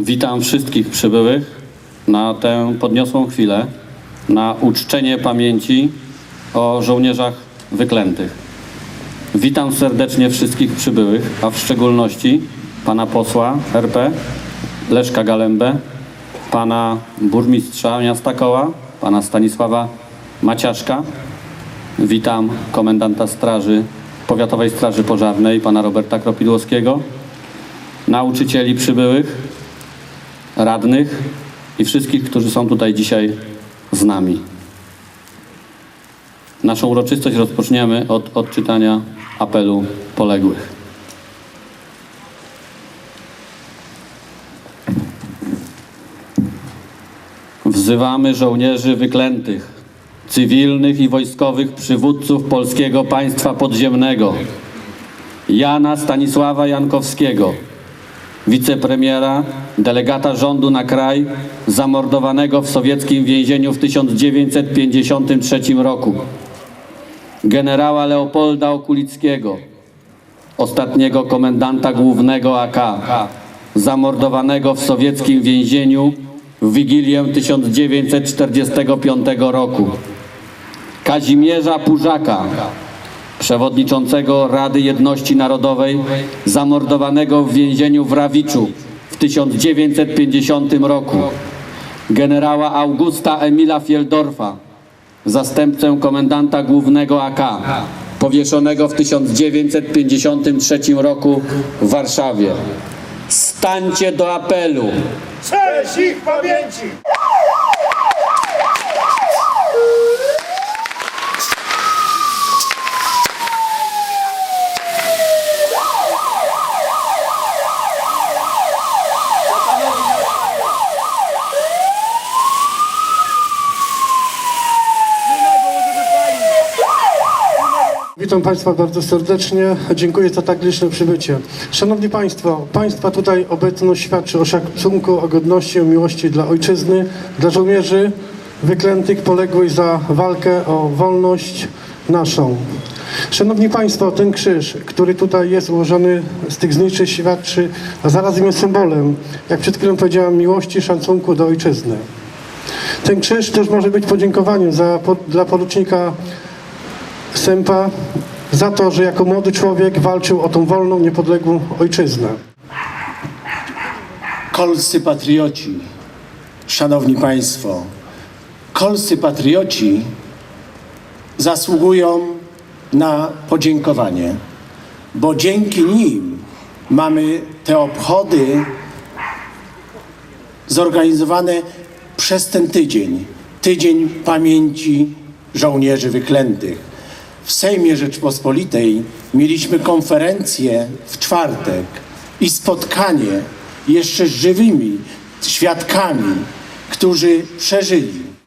Witam wszystkich przybyłych na tę podniosłą chwilę, na uczczenie pamięci o żołnierzach wyklętych. Witam serdecznie wszystkich przybyłych, a w szczególności pana posła RP Leszka Galembę, pana burmistrza miasta Koła, pana Stanisława Maciaszka. Witam komendanta straży, Powiatowej Straży Pożarnej, pana Roberta Kropidłowskiego, nauczycieli przybyłych, radnych i wszystkich, którzy są tutaj dzisiaj z nami. Naszą uroczystość rozpoczniemy od odczytania apelu poległych. Wzywamy żołnierzy wyklętych, cywilnych i wojskowych przywódców polskiego państwa podziemnego, Jana Stanisława Jankowskiego, wicepremiera, delegata rządu na kraj, zamordowanego w sowieckim więzieniu w 1953 roku, generała Leopolda Okulickiego, ostatniego komendanta głównego AK, zamordowanego w sowieckim więzieniu w Wigilię 1945 roku, Kazimierza Pużaka, przewodniczącego Rady Jedności Narodowej, zamordowanego w więzieniu w Rawiczu w 1950 roku, generała Augusta Emila Fieldorfa, zastępcę komendanta głównego AK, powieszonego w 1953 roku w Warszawie. Stańcie do apelu! Cześć ich pamięci! Witam Państwa bardzo serdecznie. Dziękuję za tak liczne przybycie. Szanowni Państwo, Państwa tutaj obecność świadczy o szacunku, o godności, o miłości dla Ojczyzny, dla żołnierzy wyklętych, poległych za walkę o wolność naszą. Szanowni Państwo, ten krzyż, który tutaj jest ułożony z tych zniczy świadczy, a zarazem jest symbolem, jak przed chwilą powiedziałem, miłości, szacunku do Ojczyzny. Ten krzyż też może być podziękowaniem za, po, dla porucznika Sępa za to, że jako młody człowiek walczył o tą wolną, niepodległą ojczyznę. Kolscy patrioci, szanowni państwo, kolscy patrioci zasługują na podziękowanie, bo dzięki nim mamy te obchody zorganizowane przez ten tydzień, tydzień pamięci żołnierzy wyklętych. W Sejmie Rzeczpospolitej mieliśmy konferencję w czwartek i spotkanie jeszcze z żywymi świadkami, którzy przeżyli